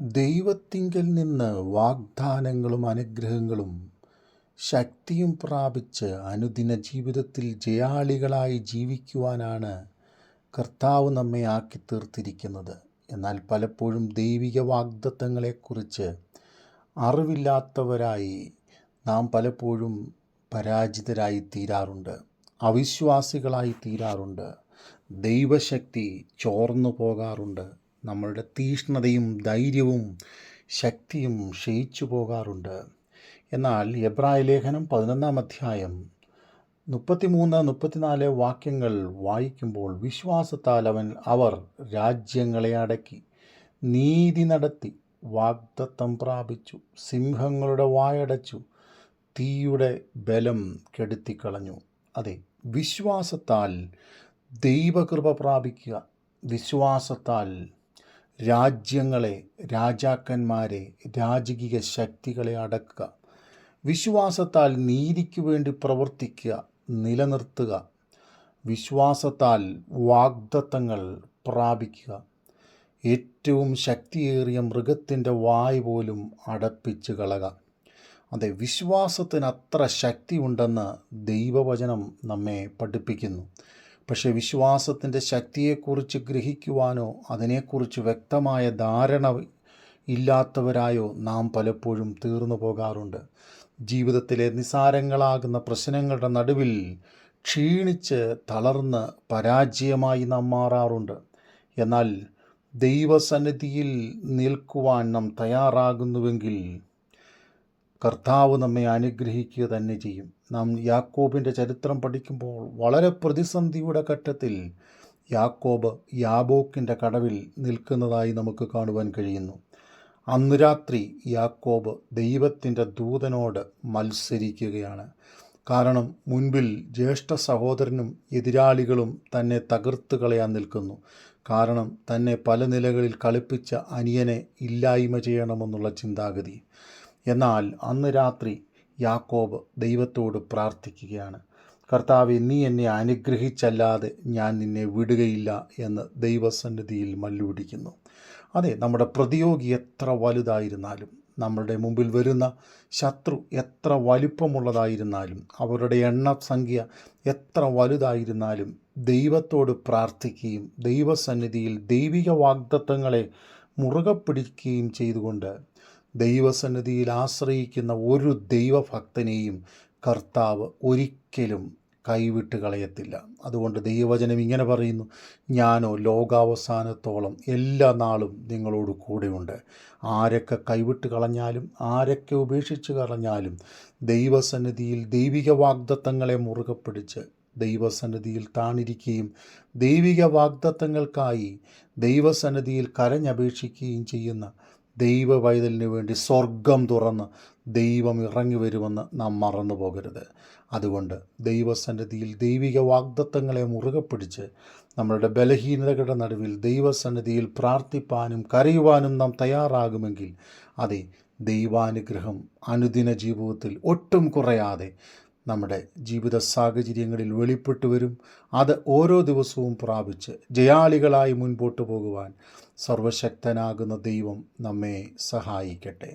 ദൈവത്തിങ്കൽ നിന്ന് വാഗ്ദാനങ്ങളും അനുഗ്രഹങ്ങളും ശക്തിയും പ്രാപിച്ച് അനുദിന ജീവിതത്തിൽ ജയാളികളായി ജീവിക്കുവാനാണ് കർത്താവ് നമ്മെ ആക്കി തീർത്തിരിക്കുന്നത്. എന്നാൽ പലപ്പോഴും ദൈവിക വാഗ്ദത്തങ്ങളെക്കുറിച്ച് അറിവില്ലാത്തവരായി നാം പലപ്പോഴും പരാജിതരായി തീരാറുണ്ട്. അവിശ്വാസികളായി തീരാറുണ്ട്. ദൈവശക്തി ചോർന്നു പോകാറുണ്ട്. നമ്മളുടെ തീഷ്ണതയും ധൈര്യവും ശക്തിയും ക്ഷയിച്ചു പോകാറുണ്ട്. എന്നാൽ എബ്രായ ലേഖനം പതിനൊന്നാം അധ്യായം മുപ്പത്തിമൂന്ന് മുപ്പത്തിനാല് വാക്യങ്ങൾ വായിക്കുമ്പോൾ വിശ്വാസത്താൽ അവൻ അവർ രാജ്യങ്ങളെ അടക്കി നീതി നടത്തി വാഗ്ദത്തം പ്രാപിച്ചു സിംഹങ്ങളുടെ വായടച്ചു തീയുടെ ബലം കെടുത്തിക്കളഞ്ഞു. അതെ വിശ്വാസത്താൽ ദൈവകൃപ പ്രാപിക്കുക വിശ്വാസത്താൽ രാജ്യങ്ങളെ രാജാക്കന്മാരെ രാജകീയ ശക്തികളെ അടക്കുക. വിശ്വാസത്താൽ നീതിക്ക് വേണ്ടി പ്രവർത്തിക്കുക നിലനിർത്തുക. വിശ്വാസത്താൽ വാഗ്ദത്തങ്ങൾ പ്രാപിക്കുക. ഏറ്റവും ശക്തിയേറിയ മൃഗത്തിന്റെ വായ് പോലും അടപ്പിച്ച് കളക. അതെ വിശ്വാസത്തിന് അത്ര ശക്തിയുണ്ടെന്ന് ദൈവവചനം നമ്മെ പഠിപ്പിക്കുന്നു. പക്ഷേ വിശ്വാസത്തിന്റെ ശക്തിയെക്കുറിച്ച് ഗ്രഹിക്കുവാനോ അതിനെക്കുറിച്ച് വ്യക്തമായ ധാരണ ഇല്ലാത്തവരായോ നാം പലപ്പോഴും തീർന്നു പോകാറുണ്ട്. ജീവിതത്തിലെ നിസാരങ്ങളാകുന്ന പ്രശ്നങ്ങളുടെ നടുവിൽ ക്ഷീണിച്ച് തളർന്ന് പരാജയമായി നാം മാറാറുണ്ട്. എന്നാൽ ദൈവസന്നിധിയിൽ നിൽക്കുവാൻ നാം തയ്യാറാകുന്നുവെങ്കിൽ കർത്താവ് നമ്മെ അനുഗ്രഹിക്കുക തന്നെ ചെയ്യും. നാം യാക്കോബിന്റെ ചരിത്രം പഠിക്കുമ്പോൾ വളരെ പ്രതിസന്ധിയുടെ ഘട്ടത്തിൽ യാക്കോബ് യാബോക്കിന്റെ കടവിൽ നിൽക്കുന്നതായി നമുക്ക് കാണുവാൻ കഴിയുന്നു. അന്ന് രാത്രി യാക്കോബ് ദൈവത്തിന്റെ ദൂതനോട് മത്സരിക്കുകയാണ്. കാരണം മുൻപിൽ ജ്യേഷ്ഠ സഹോദരനും എതിരാളികളും തന്നെ തകർത്ത് കളയാൻ നിൽക്കുന്നു. കാരണം തന്നെ പല നിലകളിൽ കളിപ്പിച്ച അനിയനെ ഇല്ലായ്മ ചെയ്യണമെന്നുള്ള ചിന്താഗതി. എന്നാൽ അന്ന് രാത്രി യാക്കോബ് ദൈവത്തോട് പ്രാർത്ഥിക്കുകയാണ്. കർത്താവ് നീ എന്നെ അനുഗ്രഹിച്ചല്ലാതെ ഞാൻ നിന്നെ വിടുകയില്ല എന്ന് ദൈവസന്നിധിയിൽ മല്ലുപിടിക്കുന്നു. അതെ നമ്മുടെ പ്രതിയോഗി എത്ര വലുതായിരുന്നാലും നമ്മളുടെ മുമ്പിൽ വരുന്ന ശത്രു എത്ര വലിപ്പമുള്ളതായിരുന്നാലും അവരുടെ എണ്ണ സംഖ്യ എത്ര വലുതായിരുന്നാലും ദൈവത്തോട് പ്രാർത്ഥിക്കുകയും ദൈവസന്നിധിയിൽ ദൈവിക വാഗ്ദത്വങ്ങളെ മുറുകെ പിടിക്കുകയും ചെയ്തുകൊണ്ട് ദൈവസന്നിധിയിൽ ആശ്രയിക്കുന്ന ഒരു ദൈവഭക്തനെയും കർത്താവ് ഒരിക്കലും കൈവിട്ട് കളയത്തില്ല. അതുകൊണ്ട് ദൈവവചനം ഇങ്ങനെ പറയുന്നു ഞാനോ ലോകാവസാനത്തോളം എല്ലാ നാളും നിങ്ങളോട് കൂടെയുണ്ട്. ആരൊക്കെ കൈവിട്ട് കളഞ്ഞാലും ആരൊക്കെ ഉപേക്ഷിച്ച് കളഞ്ഞാലും ദൈവസന്നിധിയിൽ ദൈവിക വാഗ്ദത്തങ്ങളെ മുറുകെ പിടിച്ച് ദൈവസന്നിധിയിൽ താണിരിക്കുകയും ദൈവിക വാഗ്ദത്തങ്ങൾക്കായി ദൈവസന്നിധിയിൽ കരഞ്ഞപേക്ഷിക്കുകയും ചെയ്യുന്ന ദൈവ വൈതലിന് വേണ്ടി സ്വർഗം തുറന്ന് ദൈവം ഇറങ്ങി വരുമെന്ന് നാം മറന്നു പോകരുത്. അതുകൊണ്ട് ദൈവസന്നിധിയിൽ ദൈവിക വാഗ്ദത്തങ്ങളെ മുറുകെ പിടിച്ച് നമ്മളുടെ ബലഹീനതകളുടെ നടുവിൽ ദൈവസന്നിധിയിൽ പ്രാർത്ഥിപ്പാനും കരയുവാനും നാം തയ്യാറാകുമെങ്കിൽ അതെ ദൈവാനുഗ്രഹം അനുദിന ജീവിതത്തിൽ ഒട്ടും കുറയാതെ നമ്മുടെ ജീവിത സാഹചര്യങ്ങളിൽ വെളിപ്പെട്ടു വരും. അത് ഓരോ ദിവസവും പ്രാപിച്ച് ജയാളികളായി മുൻപോട്ട് പോകുവാൻ സർവശക്തനാകുന്ന ദൈവം നമ്മെ സഹായിക്കട്ടെ.